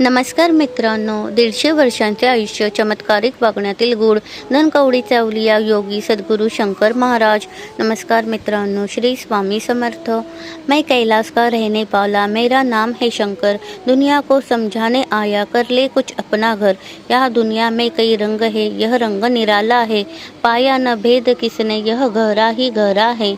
नमस्कार मित्रांनो दीडशे वर्षांचे आयुष्य चमत्कारिक वागण्यातील गुढ धनकवडी चावलिया योगी सद्गुरू शंकर महाराज. नमस्कार मित्रांनो श्री स्वामी समर्थ. मैं कैलाश का रहने वाला मेरा नाम है शंकर. दुनिया को समझाने आया कर ले कुछ अपना घर. यह दुनिया में कई रंग है यह रंग निराला है. पाया न भेद किसने यह गहरा ही गहरा है.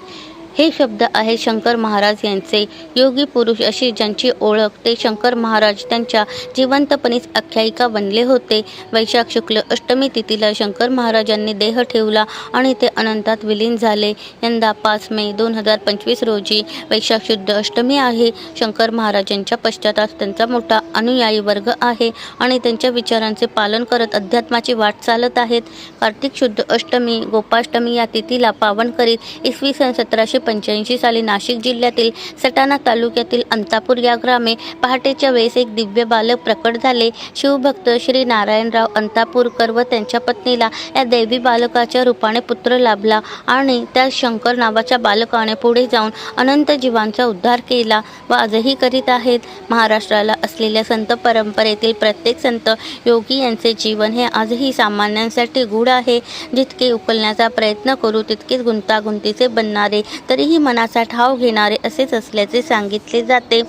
हे शब्द आहे शंकर महाराज यांचे. योगी पुरुष अशी ज्यांची ओळख ते शंकर महाराज त्यांच्या जिवंतपणीच आख्यायिका बनले होते. वैशाख शुक्ल अष्टमी तिथीला शंकर महाराजांनी देह ठेवला आणि ते अनंतात विलीन झाले. यंदा पाच मे दोन हजार पंचवीस रोजी वैशाख शुद्ध अष्टमी आहे. शंकर महाराजांच्या पश्चातात त्यांचा मोठा अनुयायी वर्ग आहे आणि त्यांच्या विचारांचे पालन करत अध्यात्माची वाट चालत आहेत. कार्तिक शुद्ध अष्टमी गोपाष्टमी या तिथीला पावन करीत इसवी सन सतराशे पंच्याऐंशी साली नाशिक जिल्ह्यातील सटाणा तालुक्यातील अंतापूर या ग्रामे पहाटेच्या वेळेस एक दिव्य बालक प्रकट झाले. शिवभक्त श्री नारायणराव अंतापूरकर व त्यांच्या पत्नीला या दैवी बालकाच्या रूपाने पुत्र लाभला आणि त्या शंकर नावाच्या बालकाने पुढे जाऊन अनंत जीवांचा उद्धार केला व आजही करीत आहेत. महाराष्ट्राला असलेल्या संत परंपरेतील प्रत्येक संत योगी यांचे जीवन हे आजही सामान्यांसाठी गूढ आहे. जितके उकलण्याचा प्रयत्न करू तितकेच गुंतागुंतीचे बनणारे तर तरीही मनाचा ठाव घेणारे असेच असल्याचे सांगितले जाते.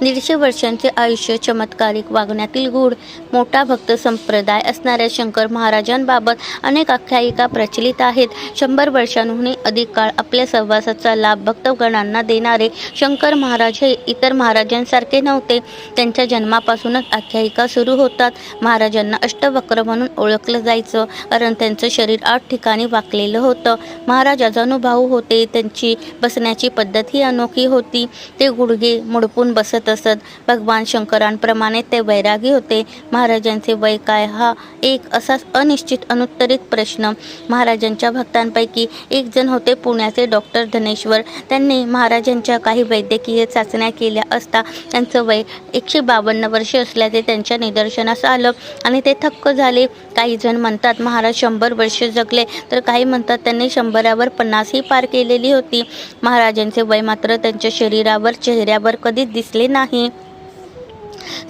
दीडशे वर्षांचे आयुष्य चमत्कारिक वागण्यातील गूढ मोठा भक्त संप्रदाय असणाऱ्या शंकर महाराजांबाबत अनेक आख्यायिका प्रचलित आहेत. शंभर वर्षांहूनही अधिक काळ आपल्या सहवासाचा लाभ भक्तगणांना देणारे शंकर महाराज हे इतर महाराजांसारखे नव्हते. त्यांच्या जन्मापासूनच आख्यायिका सुरू होतात. महाराजांना अष्टवक्र म्हणून ओळखलं जायचं कारण त्यांचं शरीर आठ ठिकाणी वाकलेलं होतं. महाराज अजानुभाऊ होते त्यांची बसण्याची पद्धत ही अनोखी होती. ते गुडघे मुडपून बसत असत भगवान शंकरांप्रमाणे ते वैरागी होते. महाराजांचे वय काय हा एक असाच अनिश्चित अनुत्तरित प्रश्न. महाराजांच्या भक्तांपैकी एक जण होते पुण्याचे डॉक्टर धनेश्वर. त्यांनी महाराजांच्या काही वैद्यकीय चाचण्या केल्या असता त्यांचं वय एकशे बावन्न वर्षे असल्याचे त्यांच्या निदर्शनास आलं आणि ते थक्क झाले. काही जण म्हणतात महाराज शंभर वर्ष जगले. तर काही म्हणतात त्यांनी शंभरावर पन्नासही पार केलेली होती. महाराजांचे वय मात्र त्यांच्या शरीरावर चेहऱ्यावर कधीच दिसले नाही नाही.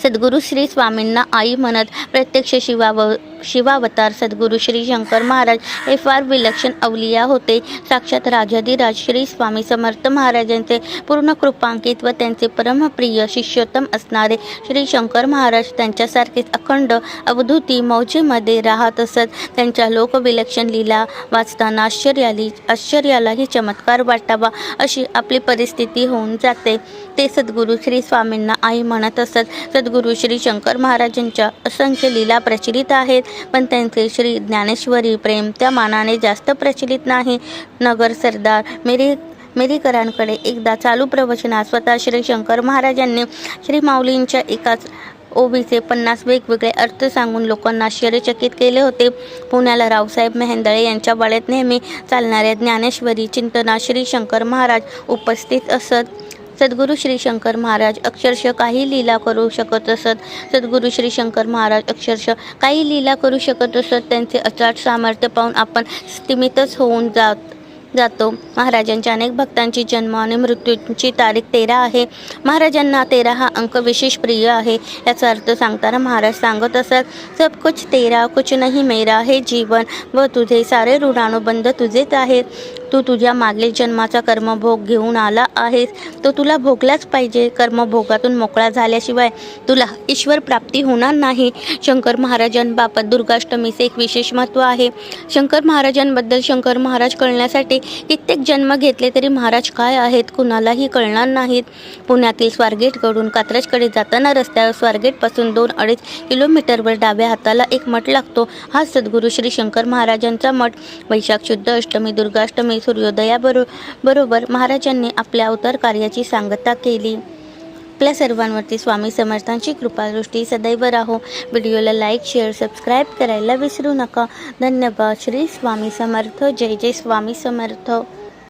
सद्गुरू श्री स्वामींना आई म्हणत प्रत्यक्ष शिवाव शिवावतार सद्गुरू श्री शंकर महाराज हे फार विलक्षण अवलिया होते. साक्षात राजाधिराज श्री स्वामी समर्थ महाराजांचे पूर्ण कृपांकित व त्यांचे परमप्रिय शिष्योत्तम असणारे श्री शंकर महाराज त्यांच्यासारखेच अखंड अवधूती मौजेमध्ये राहत असत. त्यांच्या लोकविलक्षण लीला वाचताना आश्चर्याली आश्चर्यालाही चमत्कार वाटावा अशी आपली परिस्थिती होऊन जाते. ते सद्गुरू श्री स्वामींना आई म्हणत असत सद्गुरू श्री शंकर महाराजांच्या असंख्य लीला प्रचलित आहेत. पण त्यांचे श्री ज्ञानेश्वरी प्रेम त्या मानाने जास्त प्रचलित नाही. नगर सरदार मेरी मेरीकरांकडे एकदा चालू प्रवचनात स्वतः श्री शंकर महाराजांनी श्री माऊलींच्या एकाच ओबीचे पन्नास वेगवेगळे अर्थ सांगून लोकांना आश्चर्यचकित केले होते. पुण्याला रावसाहेब मेहेंदळे यांच्या वाड्यात नेहमी चालणाऱ्या ज्ञानेश्वरी चिंतना श्री शंकर महाराज उपस्थित असत. सद्गुरू श्री शंकर महाराज अक्षरशः काही लीला करू शकत असत. सद्गुरू श्री शंकर महाराज अक्षरशः काही लीला करू शकत असत. त्यांचे अचाट सामर्थ्य पाहून आपण स्तिमितच होऊन जात जातो. महाराजांच्या अनेक भक्तांची जन्म आणि मृत्यूची तारीख तेरा आहे. महाराजांना तेरा हा अंक विशेष प्रिय आहे. याचा अर्थ सांगताना महाराज सांगत असत सब कुछ तेरा कुछ नाही मेरा हे जीवन. व तुझे सारे ऋणानुबंध तुझेच आहेत. तू तुझ्या मागील जन्माचा कर्मभोग घेऊन आला आहेस. तो तुला भोगलाच पाहिजे. कर्मभोगातून मोकळा झाल्याशिवाय तुला ईश्वर प्राप्ती होणार नाही. शंकर महाराजांबाबत दुर्गाष्टमीचे एक विशेष महत्त्व आहे. शंकर महाराजांबद्दल शंकर महाराज कळण्यासाठी कित्येक जन्म घेतले तरी महाराज काय आहेत कुणालाही कळणार नाहीत. पुण्यातील स्वारगेटकडून कात्रजकडे जाताना रस्त्यावर स्वारगेटपासून दोन अडीच किलोमीटरवर डाव्या हाताला एक मठ लागतो. हा सद्गुरू श्री शंकर महाराजांचा मठ. वैशाख शुद्ध अष्टमी दुर्गाष्टमी सूर्योदयाबरो बरोबर महाराजांनी आपल्या अवतार कार्याची सांगता केली. आपल्या सर्वांवरती स्वामी समर्थांची कृपादृष्टी सदैव राहो. व्हिडिओला लाईक शेअर सबस्क्राईब करायला विसरू नका. धन्यवाद. श्री स्वामी समर्थ. जय जय स्वामी समर्थ.